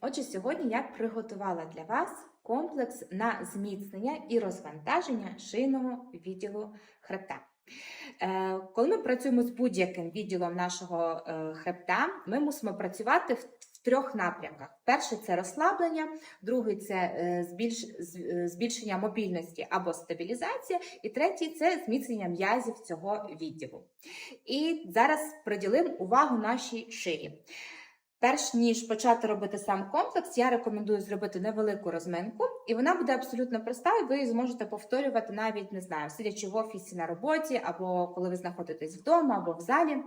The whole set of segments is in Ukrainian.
Отже, сьогодні я приготувала для вас комплекс на зміцнення і розвантаження шийного відділу хребта. Е, Коли ми працюємо з будь-яким відділом нашого е, хребта, ми мусимо працювати в, трьох напрямках: перший це розслаблення, другий це е, збільшення мобільності або стабілізація, і третій це зміцнення м'язів цього відділу. І зараз приділимо увагу нашій шиї. Перш ніж почати робити сам комплекс, я рекомендую зробити невелику розминку, і вона буде абсолютно проста, і ви зможете повторювати навіть не знаю, сидячи в офісі на роботі, або коли ви знаходитесь вдома, або в залі.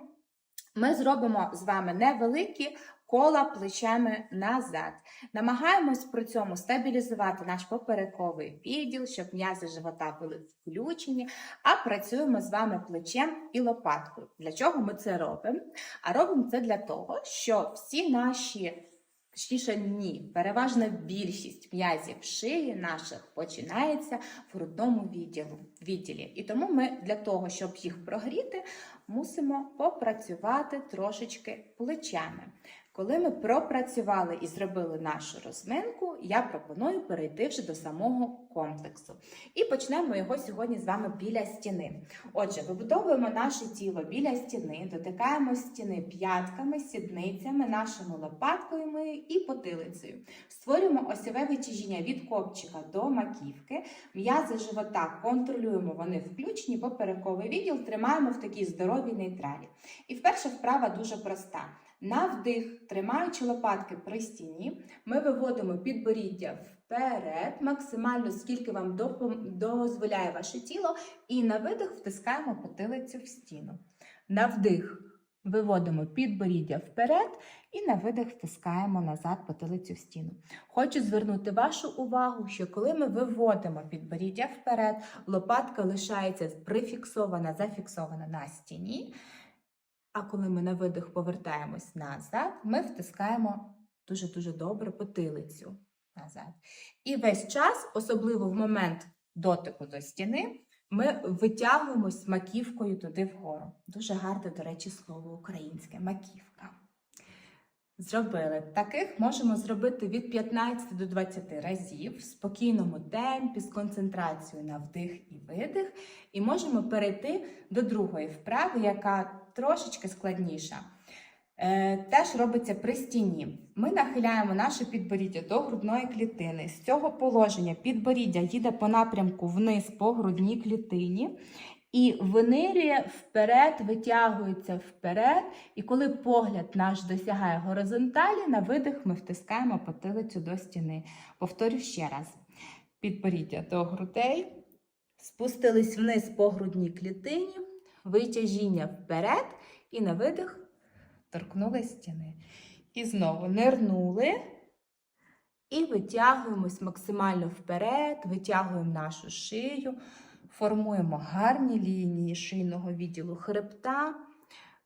Ми зробимо з вами невеликі кола плечами назад. Намагаємось при цьому стабілізувати наш поперековий відділ, щоб м'язи живота були включені, а працюємо з вами плечем і лопаткою. Для чого ми це робимо? А робимо це для того, що всі наші, точніше, ні, переважна більшість м'язів шиї наших починається в грудному відділу, відділі. І тому ми для того, щоб їх прогріти, мусимо попрацювати трошечки плечами. Коли ми пропрацювали і зробили нашу розминку, я пропоную перейти вже до самого комплексу. І почнемо його сьогодні з вами біля стіни. Отже, вибудовуємо наше тіло біля стіни, дотикаємо стіни п'ятками, сідницями, нашими лопатками і потилицею. Створюємо осьове витяжіння від копчика до маківки. М'язи живота контролюємо, вони включені, поперековий відділ тримаємо в такій здоровій нейтралі. І вперше вправа дуже проста. На вдих, тримаючи лопатки при стіні, ми виводимо підборіддя вперед, максимально скільки вам дозволяє ваше тіло, і на видих втискаємо потилицю в стіну. На вдих виводимо підборіддя вперед і на видих втискаємо назад потилицю в стіну. Хочу звернути вашу увагу, що коли ми виводимо підборіддя вперед, лопатка лишається прифіксована, зафіксована на стіні. А коли ми на видих повертаємось назад, ми втискаємо дуже-дуже добре потилицю назад. І весь час, особливо в момент дотику до стіни, ми витягуємось маківкою туди вгору. Дуже гарне, до речі, слово українське маківка. Зробили. Таких можемо зробити від 15 до 20 разів в спокійному темпі, з концентрацією на вдих і видих. І можемо перейти до другої вправи, яка трошечки складніша. Е, теж робиться при стіні. Ми нахиляємо наше підборіддя до грудної клітини. З цього положення підборіддя їде по напрямку вниз по грудній клітині і винирює вперед, витягується вперед. І коли погляд наш досягає горизонталі, на видих ми втискаємо потилицю до стіни. Повторю ще раз: підборіддя до грудей, спустились вниз по грудній клітині, витяжіння вперед, і на видих торкнули стіни. І знову нирнули. І витягуємось максимально вперед, витягуємо нашу шию, формуємо гарні лінії шийного відділу хребта.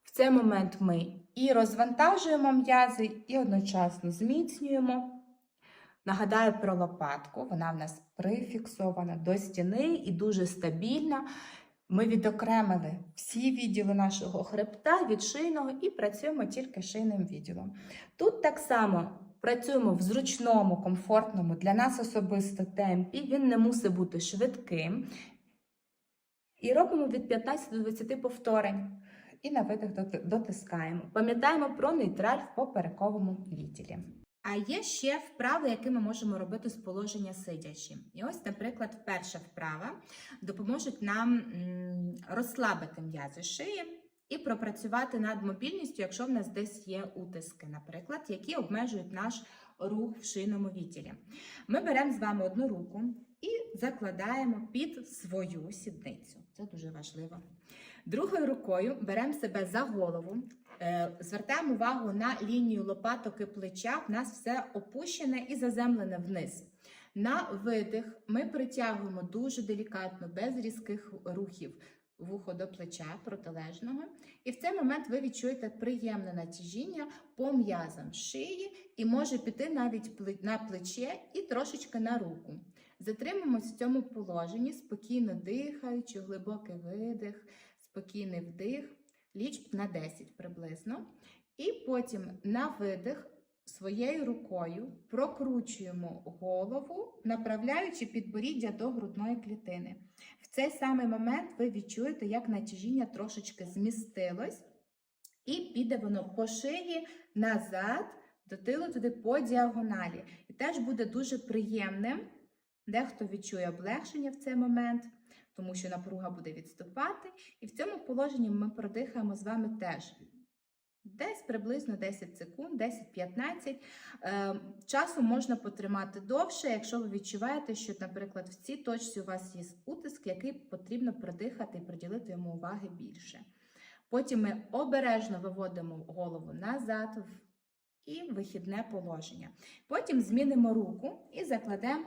В цей момент ми і розвантажуємо м'язи, і одночасно зміцнюємо. Нагадаю про лопатку, вона в нас прифіксована до стіни і дуже стабільна. Ми відокремили всі відділи нашого хребта від шийного і працюємо тільки шийним відділом. Тут так само працюємо в зручному, комфортному для нас особисто темпі. Він не мусить бути швидким. І робимо від 15 до 20 повторень. І на видих дотискаємо. Пам'ятаємо про нейтраль в поперековому відділі. А є ще вправи, які ми можемо робити з положення сидячи. І ось, наприклад, перша вправа допоможуть нам розслабити м'язи шиї і пропрацювати над мобільністю, якщо в нас десь є утиски, наприклад, які обмежують наш рух в шийному відділі. Ми беремо з вами одну руку і закладаємо під свою сідницю. Це дуже важливо. Другою рукою беремо себе за голову, е, звертаємо увагу на лінію лопаток і плеча. В нас все опущене і заземлене вниз. На видих ми притягуємо дуже делікатно, без різких рухів. Вухо до плеча протилежного, і в цей момент ви відчуєте приємне натяжіння по м'язам шиї і може піти навіть на плече і трошечки на руку. Затримаємось в цьому положенні, спокійно дихаючи, глибокий видих, спокійний вдих, ліч на 10 приблизно. І потім на видих своєю рукою прокручуємо голову, направляючи підборіддя до грудної клітини. В цей самий момент ви відчуєте, як натяжіння трошечки змістилось, і піде воно по шиї назад, до тилу туди по діагоналі. І теж буде дуже приємним. Дехто відчує облегшення в цей момент, тому що напруга буде відступати. І в цьому положенні ми продихаємо з вами теж. Десь приблизно 10 секунд, 10-15. Е, часу можна потримати довше, якщо ви відчуваєте, що, наприклад, в цій точці у вас є утиск, який потрібно продихати і приділити йому уваги більше. Потім ми обережно виводимо голову назад і вихідне положення. Потім змінимо руку і закладемо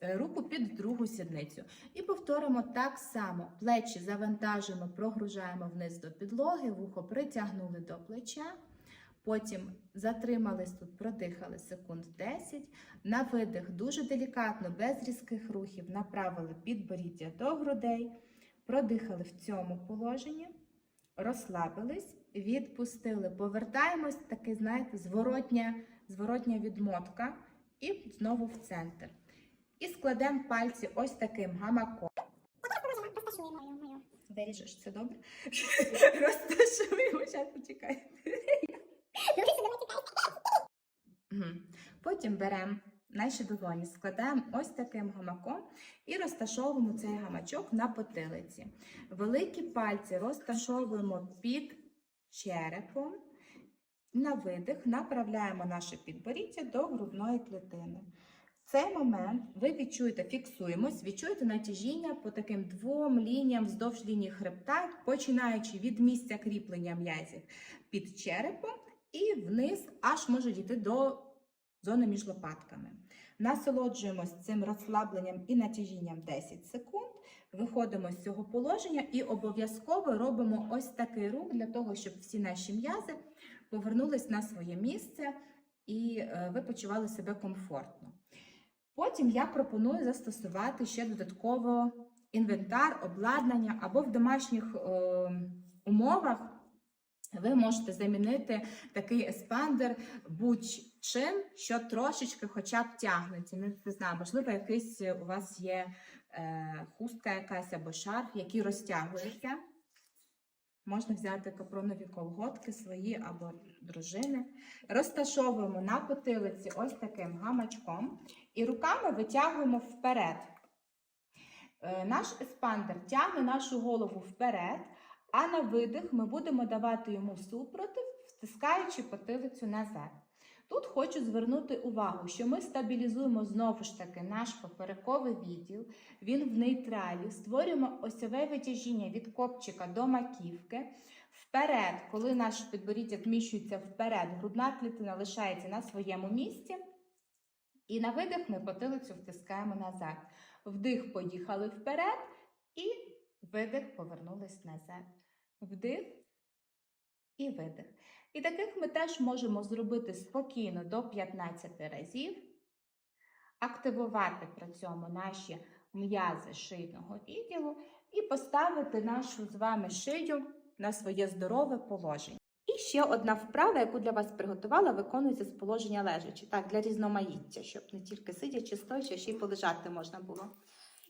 руку під другу сідницю. І повторимо так само. Плечі завантажуємо, прогружаємо вниз до підлоги, вухо притягнули до плеча. Потім затримались тут, продихали секунд 10. На видих дуже делікатно, без різких рухів, направили підборіддя до грудей, продихали в цьому положенні, розслабились, відпустили. Повертаємось, таки, знаєте, зворотня, зворотня відмотка, і знову в центр. І складемо пальці ось таким гамаком. Виріжеш це добре? Розташуємо, зараз почекай. Потім беремо наші долоні, складаємо ось таким гамаком і розташовуємо цей гамачок на потилиці. Великі пальці розташовуємо під черепом. На видих направляємо наше підборіддя до грудної клітини. В цей момент ви відчуєте, фіксуємось, відчуєте натяжіння по таким двом лініям вздовж лінії хребта, починаючи від місця кріплення м'язів під черепом і вниз, аж може дійти до зони між лопатками. Насолоджуємось цим розслабленням і натяжінням 10 секунд. Виходимо з цього положення і обов'язково робимо ось такий рух для того, щоб всі наші м'язи повернулись на своє місце і е, ви почували себе комфортно. Потім я пропоную застосувати ще додатково інвентар, обладнання або в домашніх е, умовах ви можете замінити такий еспандер будь-чим, що трошечки хоча б тягнеться. Не, не знаю, можливо, якийсь у вас є е, хустка якась або шарф, який розтягується. Можна взяти капронові колготки свої або дружини. Розташовуємо на потилиці ось таким гамачком і руками витягуємо вперед. Е, Наш еспандер тягне нашу голову вперед, а на видих ми будемо давати йому супротив, стискаючи потилицю назад. Тут хочу звернути увагу, що ми стабілізуємо знову ж таки наш поперековий відділ, він в нейтралі, створюємо осьове витяжіння від копчика до маківки. Вперед, коли наш підборіддя зміщується вперед, грудна клітина лишається на своєму місці. І на видих ми потилицю втискаємо назад. Вдих поїхали вперед і видих повернулись назад. Вдих і видих. І таких ми теж можемо зробити спокійно до 15 разів, активувати при цьому наші м'язи шийного відділу і поставити нашу з вами шию на своє здорове положення. І ще одна вправа, яку для вас приготувала, виконується з положення лежачи. Так, для різноманіття, щоб не тільки сидячи, стоячи, ще й полежати можна було.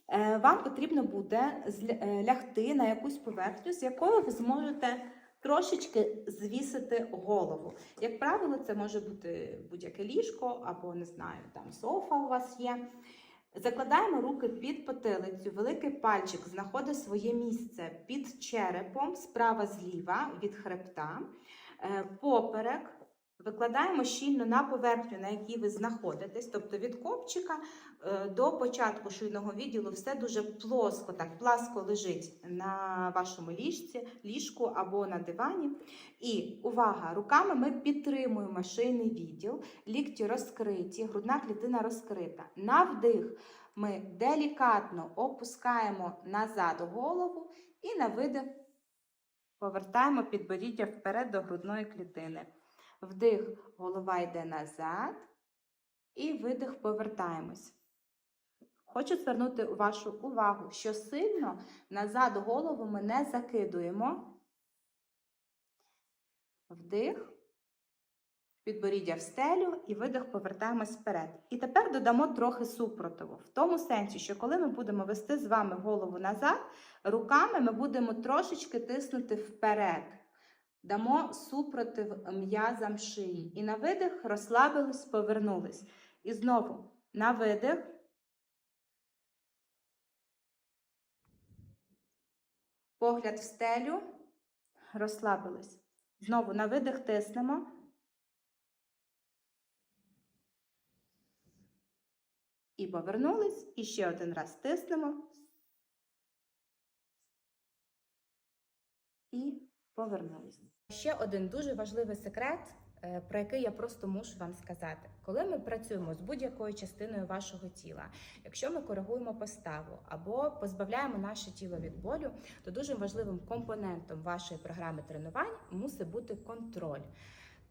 Е, Вам потрібно буде е, лягти на якусь поверхню, з якою ви зможете трошечки звісити голову. Як правило, це може бути будь-яке ліжко або, не знаю, там софа у вас є. Закладаємо руки під потилицю, великий пальчик знаходить своє місце під черепом, справа зліва від хребта. Е, Поперек викладаємо щільно на поверхню, на якій ви знаходитесь, тобто від копчика до початку шийного відділу все дуже плоско, так пласко лежить на вашому ліжці, ліжку або на дивані. І увага! Руками ми підтримуємо шийний відділ, лікті розкриті, грудна клітина розкрита. На вдих ми делікатно опускаємо назад голову і на видих повертаємо підборіддя вперед до грудної клітини. Вдих, голова йде назад, і видих повертаємось. Хочу звернути вашу увагу, що сильно назад голову ми не закидуємо. Вдих, підборіддя в стелю і видих повертаємось вперед. І тепер додамо трохи супротиву. В тому сенсі, що коли ми будемо вести з вами голову назад, руками ми будемо трошечки тиснути вперед. Дамо супротив м'язам шиї. І на видих розслабились, повернулись. І знову на видих. Погляд в стелю. Розслабились. Знову на видих тиснемо. І повернулись. І ще один раз тиснемо. І повернулись. Ще один дуже важливий секрет, про який я просто мушу вам сказати. Коли ми працюємо з будь-якою частиною вашого тіла, якщо ми коригуємо поставу або позбавляємо наше тіло від болю, то дуже важливим компонентом вашої програми тренувань мусить бути контроль.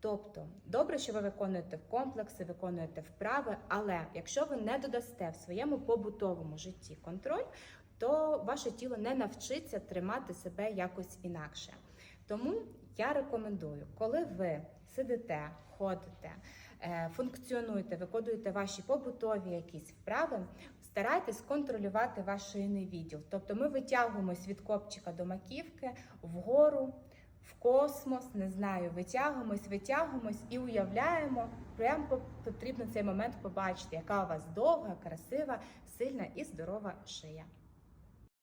Тобто, добре, що ви виконуєте комплекси, виконуєте вправи, але якщо ви не додасте в своєму побутовому житті контроль, то ваше тіло не навчиться тримати себе якось інакше. Тому я рекомендую, коли ви сидите, ходите, е, функціонуєте, виконуєте ваші побутові якісь вправи, старайтесь контролювати ваш шийний відділ. Тобто ми витягуємось від копчика до маківки вгору, в космос, не знаю, витягуємось, витягуємось і уявляємо, прям потрібно цей момент побачити, яка у вас довга, красива, сильна і здорова шия.